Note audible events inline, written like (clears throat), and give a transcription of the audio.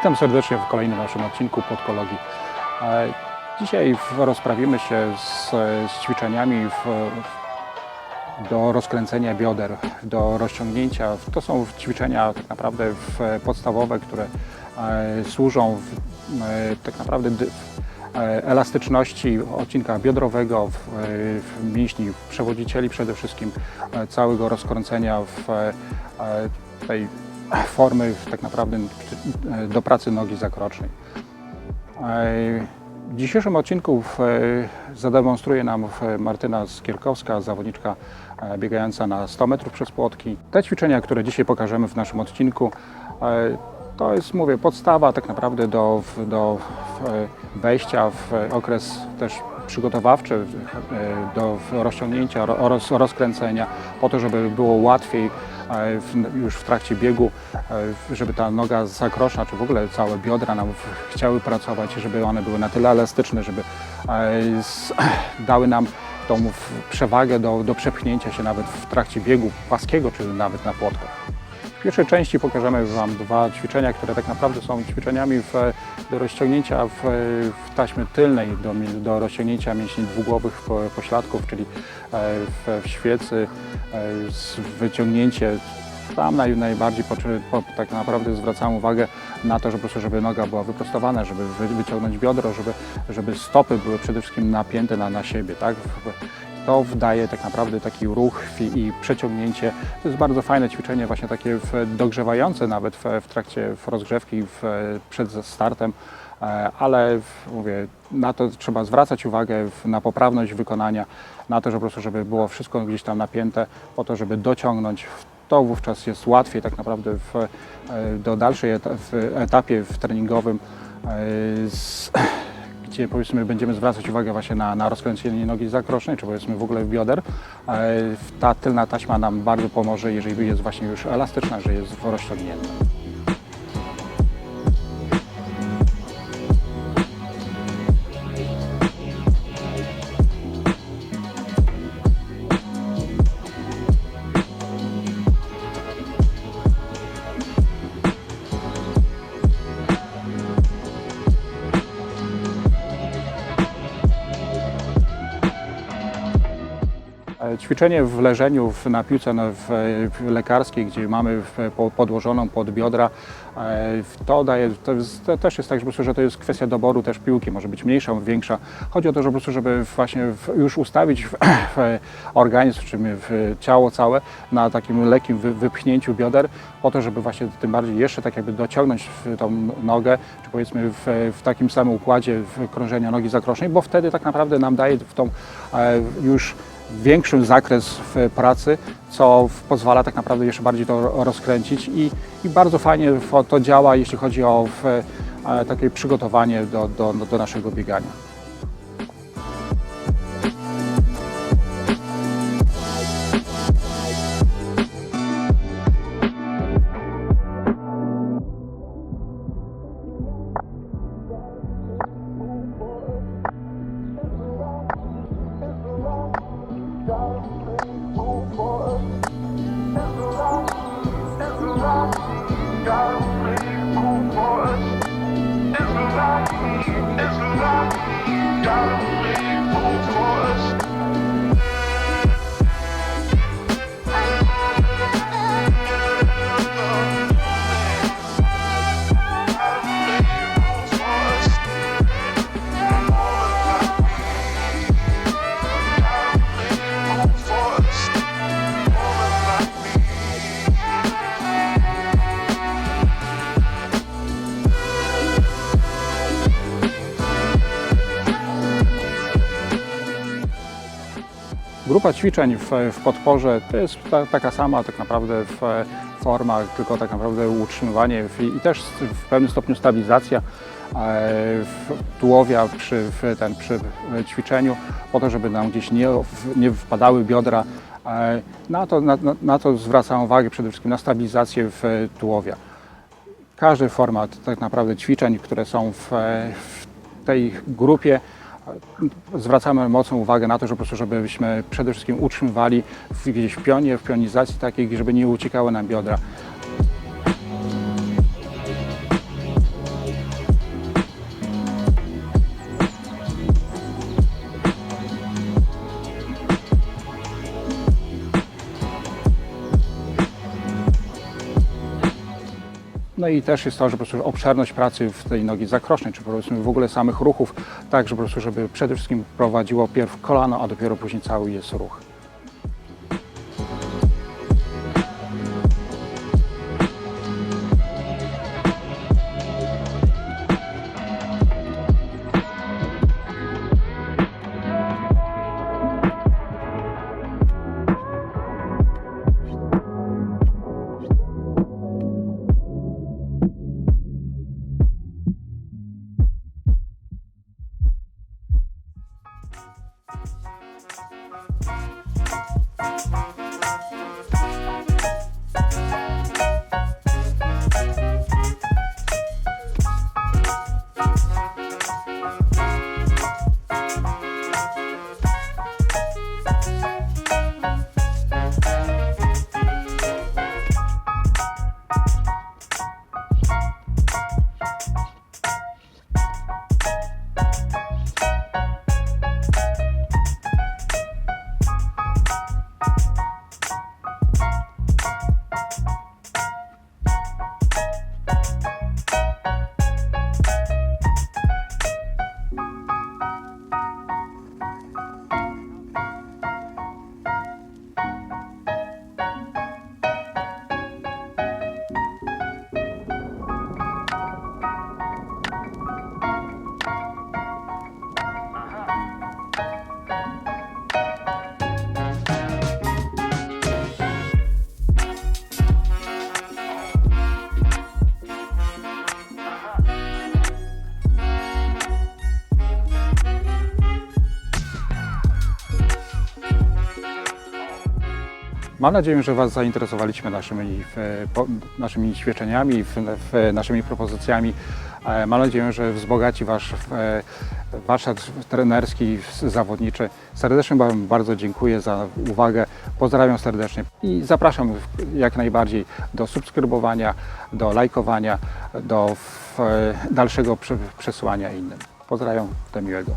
Witam serdecznie w kolejnym naszym odcinku Podkologii. E, Dzisiaj rozprawimy się z, z ćwiczeniami w, do rozkręcenia bioder, do rozciągnięcia. To są ćwiczenia tak naprawdę podstawowe, które e, służą w, e, tak naprawdę elastyczności odcinka biodrowego, w, w mięśni przewodzicieli przede wszystkim, całego rozkręcenia w tej formy tak naprawdę e, do pracy nogi zakrocznej. E, W dzisiejszym odcinku e, zademonstruje nam Martyna Skierkowska, zawodniczka biegająca na 100 metrów przez płotki. Te ćwiczenia, które dzisiaj pokażemy w naszym odcinku, to jest, mówię, podstawa tak naprawdę do, do wejścia w okres też przygotowawczy do rozciągnięcia, ro- roz, rozkręcenia, po to, żeby było łatwiej już w trakcie biegu, e, żeby ta noga zakroczna, czy w ogóle całe biodra nam chciały pracować, żeby one były na tyle elastyczne, żeby e, (clears throat) dały nam tą przewagę do, do przepchnięcia się nawet w trakcie biegu płaskiego, czy nawet na płotkach. W pierwszej części pokażemy Wam dwa ćwiczenia, które tak naprawdę są ćwiczeniami w, do rozciągnięcia w, w taśmy tylnej, do, do rozciągnięcia mięśni dwugłowych po- pośladków, czyli e, w, w świecy, e, wyciągnięcie. Tam naj, najbardziej tak naprawdę zwracam uwagę na to, że żeby noga była wyprostowana, żeby wy, wyciągnąć biodro, żeby, żeby stopy były przede wszystkim napięte na, na siebie. Tak? To daje tak naprawdę taki ruch i, przeciągnięcie. To jest bardzo fajne ćwiczenie, właśnie takie dogrzewające nawet w, w trakcie w rozgrzewki, w, przed startem, e, ale mówię, na to trzeba zwracać uwagę, na poprawność wykonania, na to, że po prostu, żeby było wszystko gdzieś tam napięte, po to, żeby dociągnąć. To wówczas jest łatwiej tak naprawdę w, e, do dalszej etapie w treningowym. e, Z, gdzie powiedzmy będziemy zwracać uwagę właśnie na, na rozkręcenie nogi zakrocznej, czy powiedzmy w ogóle bioder. E, Ta tylna taśma nam bardzo pomoże, jeżeli jest właśnie już elastyczna, że jest rozciągnięta. Ćwiczenie w leżeniu na piłce w, w lekarskiej, gdzie mamy podłożoną pod biodra, e, to daje, to, to też jest tak, że, prostu, że to jest kwestia doboru też piłki, może być mniejsza, większa. Chodzi o to, że po prostu, żeby właśnie już ustawić w, w organizm, czy w ciało całe na takim lekkim wy, wypchnięciu bioder, po to, żeby właśnie tym bardziej jeszcze tak jakby dociągnąć tą nogę, czy powiedzmy w, w takim samym układzie krążenia nogi zakrocznej, bo wtedy tak naprawdę nam daje w tą e, już większy zakres w pracy, co pozwala tak naprawdę jeszcze bardziej to rozkręcić i, i bardzo fajnie to działa, jeśli chodzi o w, e, takie przygotowanie do, do, do naszego biegania. God. Grupa ćwiczeń w, w podporze to jest ta, taka sama tak naprawdę w, forma, tylko tak naprawdę utrzymywanie w, i też w pewnym stopniu stabilizacja e, tułowia przy, w ten, przy ćwiczeniu, po to, żeby nam gdzieś nie, nie wpadały biodra. E, Na to, na- na to zwracam uwagę przede wszystkim na stabilizację w tułowia. Każdy format tak naprawdę ćwiczeń, które są w, w tej grupie, zwracamy mocną uwagę na to, że po prostu, żebyśmy przede wszystkim utrzymywali gdzieś w pionie, w pionizacji takiej, żeby nie uciekały nam biodra. No i też jest to, że po prostu obszerność pracy w tej nogi zakrocznej, czy powiedzmy w ogóle samych ruchów, tak, że po prostu, żeby przede wszystkim prowadziło pierw kolano, a dopiero później cały jest ruch. Mam nadzieję, że Was zainteresowaliśmy naszymi, e, naszymi ćwiczeniami, naszymi propozycjami. E, Mam nadzieję, że wzbogaci Wasz e, warsztat trenerski, zawodniczy. Serdecznie Wam bardzo dziękuję za uwagę. Pozdrawiam serdecznie i zapraszam jak najbardziej do subskrybowania, do lajkowania, do dalszego prze- przesyłania innym. Pozdrawiam, do miłego.